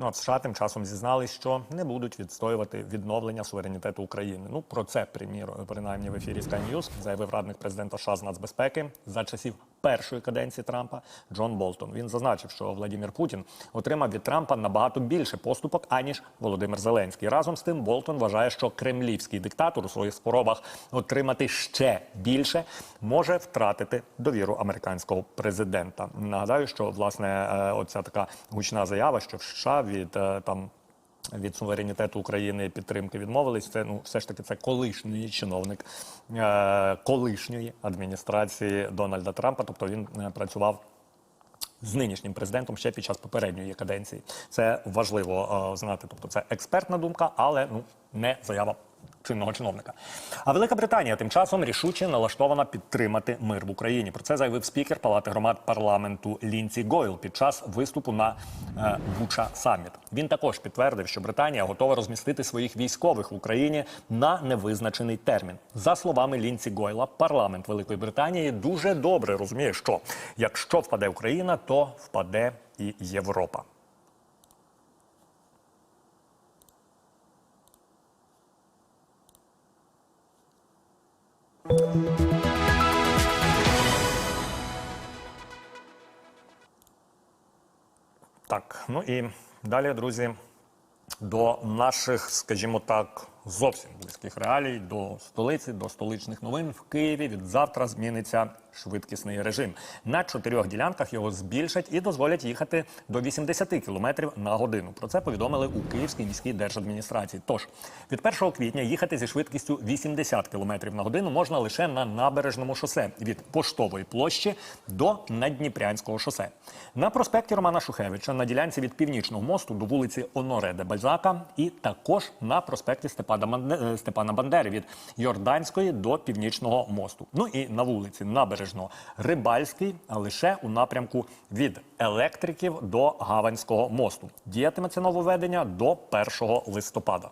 Ну а США тим часом зізнались, що не будуть відстоювати відновлення суверенітету України. Ну про це примір, принаймні в ефірі Sky News заявив радник президента США з нацбезпеки за часів першої каденції Трампа Джон Болтон. Він зазначив, що Владимир Путін отримав від Трампа набагато більше поступок аніж Володимир Зеленський. Разом з тим Болтон вважає, що кремлівський диктатор у своїх спробах отримати ще більше може втратити довіру американського президента. Нагадаю, що власне е, оця така гучна заява, що в США від е, там. Від суверенітету України підтримки відмовились. Це ну все ж таки це колишній чиновник е, колишньої адміністрації Дональда Трампа. Тобто він е, працював з нинішнім президентом ще під час попередньої каденції. Це важливо е, знати. Тобто, це експертна думка, але ну не заява чинного чиновника. А Велика Британія тим часом рішуче налаштована підтримати мир в Україні. Про це заявив спікер Палати громад парламенту Лінці Гойл під час виступу на е, Буча Саміт. Він також підтвердив, що Британія готова розмістити своїх військових в Україні на невизначений термін. За словами Лінці Гойла, парламент Великої Британії дуже добре розуміє, що якщо впаде Україна, то впаде і Європа. Так, ну і далі, друзі, до наших, скажімо так, зовсім близьких реалій, до столиці, до столичних новин в Києві. Від завтра зміниться швидкісний режим. На чотирьох ділянках його збільшать і дозволять їхати до 80 км на годину. Про це повідомили у Київській міській держадміністрації. Тож від 1 квітня їхати зі швидкістю 80 км на годину можна лише на набережному шосе від поштової площі до Надніпрянського шосе. На проспекті Романа Шухевича на ділянці від північного мосту до вулиці Оноре де Бальзака і також на проспекті Степана Степана Бандери від Йорданської до північного мосту. Ну і на вулиці Набережно Рибальський лише у напрямку від електриків до Гаванського мосту. Діятиме це нововведення до 1 листопада.